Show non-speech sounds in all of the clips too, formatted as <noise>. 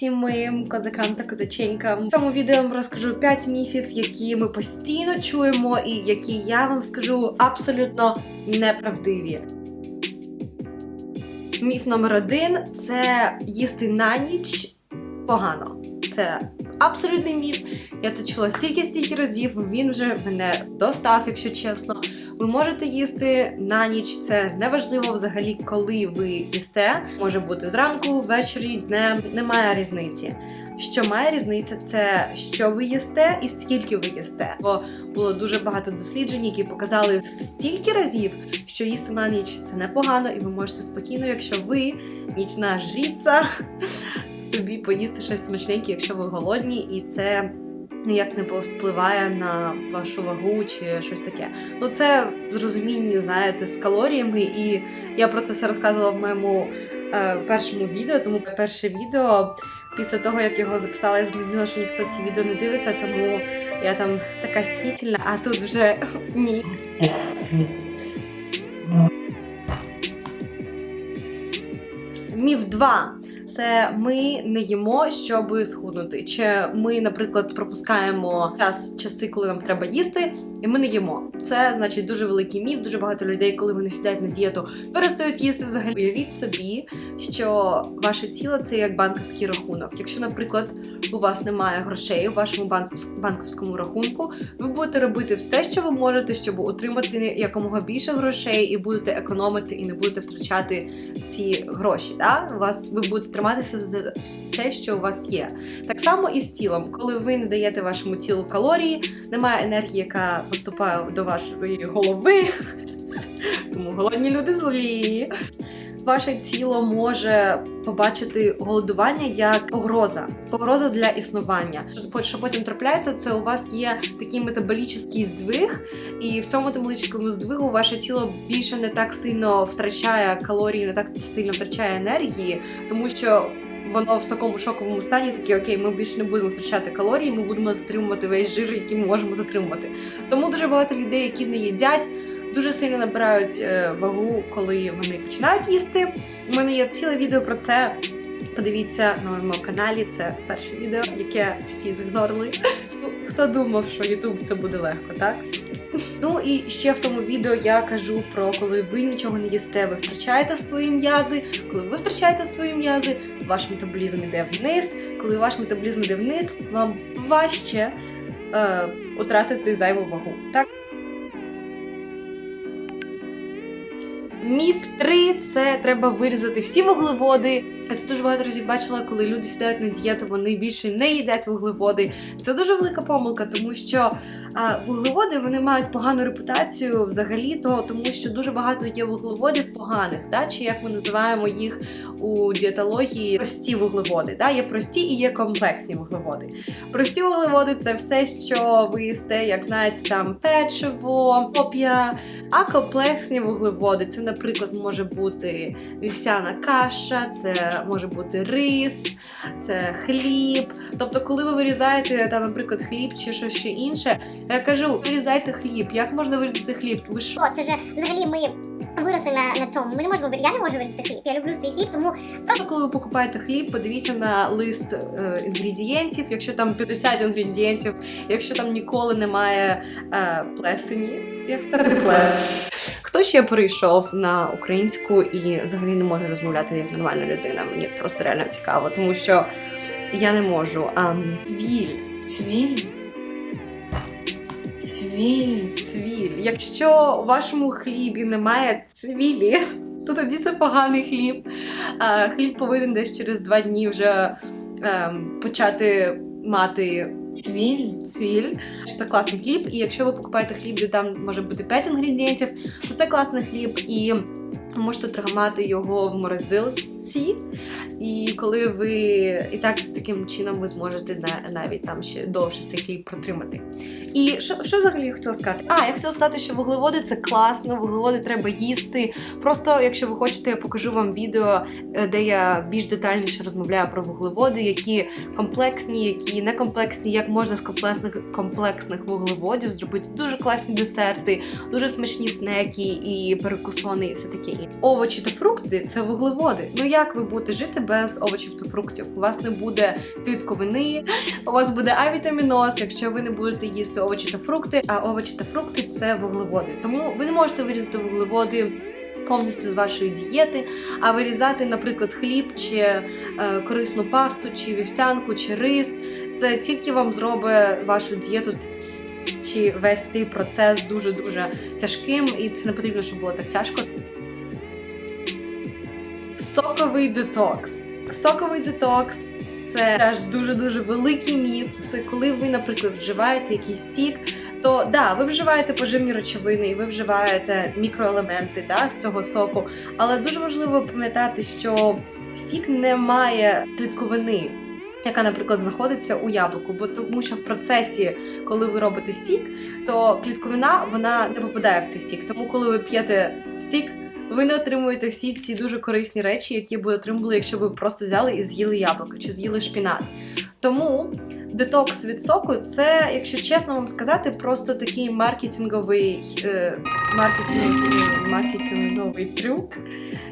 всім моїм козакам та козаченькам. В цьому відео я вам розкажу 5 міфів, які ми постійно чуємо, і які я вам скажу абсолютно неправдиві. Міф номер один це їсти на ніч погано. Це абсолютний міф. Я це чула стільки-стільки разів. Він вже мене достав, якщо чесно. Ви можете їсти на ніч. Це неважливо взагалі, коли ви їсте. Може бути зранку, ввечері, днем, немає різниці. Що має різниця, це що ви їсте і скільки ви їсте. Бо було дуже багато досліджень, які показали стільки разів, що їсти на ніч це непогано, і ви можете спокійно, якщо ви нічна жріця, собі поїсти щось смачненьке, якщо ви голодні, і це ніяк не повпливає на вашу вагу чи щось таке. Ну це зрозуміння, знаєте, з калоріями, і я про це все розказувала в моєму е, першому відео, тому перше відео. Після того, як його записала, я зрозуміла, що ніхто ці відео не дивиться, тому я там така стіснительна, а тут вже <laughs> ні. Міф 2. Це ми не їмо, щоб схуднути. Чи ми, наприклад, пропускаємо час, часи, коли нам треба їсти, і ми не їмо. Це значить дуже великий міф. Дуже багато людей, коли вони сідають на дієту, перестають їсти взагалі. Уявіть собі, що ваше тіло це як банківський рахунок. Якщо, наприклад, у вас немає грошей у вашому банківсь- банківському рахунку, ви будете робити все, що ви можете, щоб отримати якомога більше грошей, і будете економити, і не будете втрачати ці гроші. Да? У вас ви будете триматися за все, що у вас є. Так само і з тілом, коли ви не даєте вашому тілу калорії, немає енергії, яка поступає до вашої голови. <laughs> Тому голодні люди злі. Ваше тіло може побачити голодування як погроза, погроза для існування. Що- потім трапляється, це у вас є такий метаболічний здвиг, і в цьому метаболічному здвигу ваше тіло більше не так сильно втрачає калорії, не так сильно втрачає енергії, тому що. Воно в такому шоковому стані таке, окей, ми більше не будемо втрачати калорії, ми будемо затримувати весь жир, який ми можемо затримувати. Тому дуже багато людей, які не їдять, дуже сильно набирають е, вагу, коли вони починають їсти. У мене є ціле відео про це. Подивіться на моєму каналі. Це перше відео, яке всі зігнорили. Ну, хто думав, що Ютуб це буде легко, так? Ну і ще в тому відео я кажу про коли ви нічого не їсте, ви втрачаєте свої м'язи. Коли ви втрачаєте свої м'язи, ваш метаболізм йде вниз. Коли ваш метаболізм йде вниз, вам важче е, утратити зайву вагу. Так? Міф 3 це треба вирізати всі вуглеводи. Я це дуже багато разів бачила, коли люди сідають на дієту, вони більше не їдять вуглеводи. Це дуже велика помилка, тому що а, вуглеводи вони мають погану репутацію взагалі, то тому що дуже багато є вуглеводів поганих, да? чи як ми називаємо їх у дієтології прості вуглеводи. Да? Є прості і є комплексні вуглеводи. Прості вуглеводи це все, що ви їсте, як знаєте, там печиво, поп'я. А комплексні вуглеводи це, наприклад, може бути вівсяна каша, це може бути рис, це хліб. Тобто, коли ви вирізаєте там, наприклад, хліб чи щось ще інше, я кажу, вирізайте хліб. Як можна вирізати хліб? Ви що? О, це ж взагалі ми виросли на, на цьому. Ми не можемо я не можу вирізати хліб. Я люблю свій хліб, тому Просто коли ви покупаєте хліб, подивіться на лист е, інгредієнтів. Якщо там 50 інгредієнтів, якщо там ніколи немає е, плесені, як сказати плесень. Хто ще прийшов на українську і взагалі не може розмовляти як нормальна людина? Мені просто реально цікаво, тому що я не можу. А, цвіль. Цвіль? Цвіль. Цвіль. Якщо у вашому хлібі немає цвілі, <laughs> то тоді це поганий хліб. Хліб повинен десь через два дні вже ем, почати мати Цвіль? цвіль. Що Це класний хліб. І якщо ви покупаєте хліб, де там може бути 5 інгредієнтів, то це класний хліб і. Можете тримати його в морозилці, і коли ви і так таким чином ви зможете навіть там ще довше цей хліб протримати. І що, що взагалі я хотіла сказати? А, я хотіла сказати, що вуглеводи це класно, вуглеводи треба їсти. Просто, якщо ви хочете, я покажу вам відео, е, де я більш детальніше розмовляю про вуглеводи, які комплексні, які не комплексні, як можна з комплексних комплексних вуглеводів зробити дуже класні десерти, дуже смачні снеки і перекусони, і все таке. Овочі та фрукти це вуглеводи. Ну як ви будете жити без овочів та фруктів? У вас не буде клітковини, у вас буде авітаміноз, якщо ви не будете їсти овочі та фрукти. А овочі та фрукти це вуглеводи. Тому ви не можете вирізати вуглеводи. Повністю з вашої дієти, а вирізати, наприклад, хліб чи е, корисну пасту, чи вівсянку, чи рис. Це тільки вам зробить вашу дієту чи весь цей процес дуже дуже тяжким, і це не потрібно, щоб було так тяжко. Соковий детокс. Соковий детокс це теж дуже дуже великий міф. Це коли ви, наприклад, вживаєте якийсь сік, то да, ви вживаєте поживні речовини, і ви вживаєте мікроелементи да, з цього соку. Але дуже важливо пам'ятати, що сік не має клітковини. Яка, наприклад, знаходиться у яблуку, бо тому що в процесі, коли ви робите сік, то клітковина вона не попадає в цей сік. Тому, коли ви п'єте сік, ви не отримуєте всі ці дуже корисні речі, які ви отримали, якщо ви просто взяли і з'їли яблуко чи з'їли шпінат. Тому детокс від соку це, якщо чесно вам сказати, просто такий маркетинговий е, маркетинговий, маркетинговий трюк,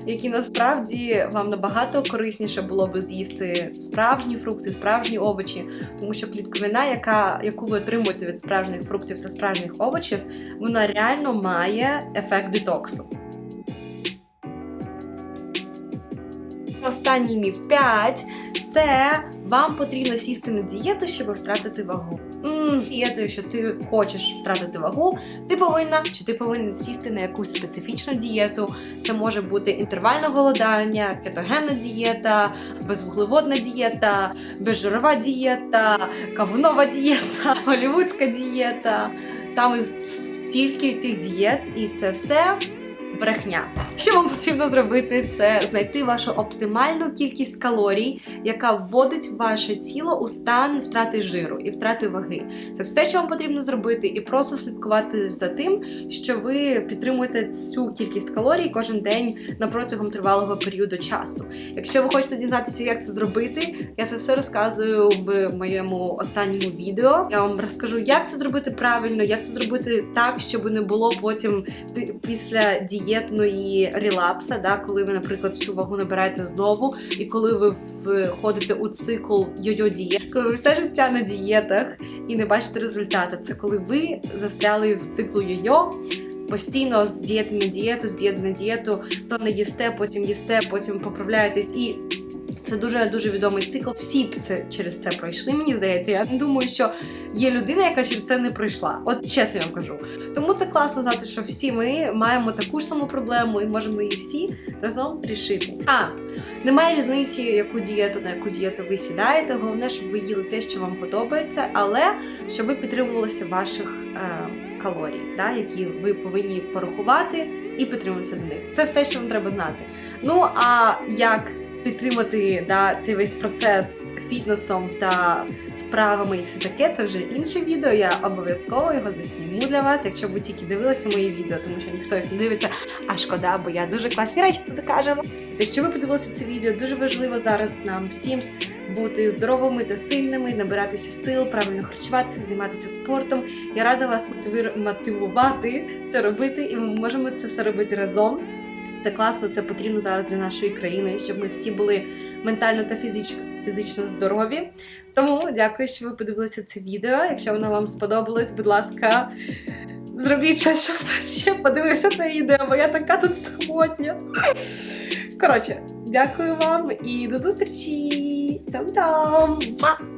який насправді вам набагато корисніше було би з'їсти справжні фрукти, справжні овочі, тому що клітковина, яка, яку ви отримуєте від справжніх фруктів та справжніх овочів, вона реально має ефект детоксу. Останній міф 5 це вам потрібно сісти на дієту, щоб втратити вагу. Дієту, якщо ти хочеш втратити вагу, ти повинна чи ти повинен сісти на якусь специфічну дієту. Це може бути інтервальне голодання, кетогенна дієта, безвуглеводна дієта, безжирова дієта, кавунова дієта, <laughs> голівудська дієта. Там їх стільки цих дієт, і це все брехня. Що вам потрібно зробити, це знайти вашу оптимальну кількість калорій, яка вводить ваше тіло у стан втрати жиру і втрати ваги. Це все, що вам потрібно зробити, і просто слідкувати за тим, що ви підтримуєте цю кількість калорій кожен день на протягом тривалого періоду часу. Якщо ви хочете дізнатися, як це зробити, я це все розказую в моєму останньому відео. Я вам розкажу, як це зробити правильно, як це зробити так, щоб не було потім пі- після дієтної релапса, да, коли ви, наприклад, всю вагу набираєте знову, і коли ви входите у цикл йо-йо дієт, коли ви все життя на дієтах і не бачите результату. Це коли ви застряли в циклу йо-йо. Постійно з дієти на дієту, з дієти на дієту, то не їсте, потім їсте, потім поправляєтесь. І це дуже дуже відомий цикл. Всі це через це пройшли. Мені здається. Я думаю, що є людина, яка через це не пройшла. От чесно я вам кажу. Тому це класно знати, що всі ми маємо таку ж саму проблему і можемо її всі разом рішити. А немає різниці, яку дієту на яку дієту ви сідаєте. Головне, щоб ви їли те, що вам подобається, але щоб ви підтримувалися ваших е, калорій, да, які ви повинні порахувати і підтримуватися до них. Це все, що вам треба знати. Ну а як підтримати да, цей весь процес фітнесом та вправами і все таке, це вже інше відео. Я обов'язково його засніму для вас, якщо ви тільки дивилися мої відео, тому що ніхто їх не дивиться. А шкода, бо я дуже класні речі тут кажемо. Те, що ви подивилися це відео, дуже важливо зараз нам всім бути здоровими та сильними, набиратися сил, правильно харчуватися, займатися спортом. Я рада вас мотивувати це робити, і ми можемо це все робити разом. Це класно, це потрібно зараз для нашої країни, щоб ми всі були ментально та фізично, фізично здорові. Тому дякую, що ви подивилися це відео. Якщо воно вам сподобалось, будь ласка, зробіть щось, щоб хтось ще подивився це відео, бо я така тут самотня. Коротше, дякую вам і до зустрічі! Муа!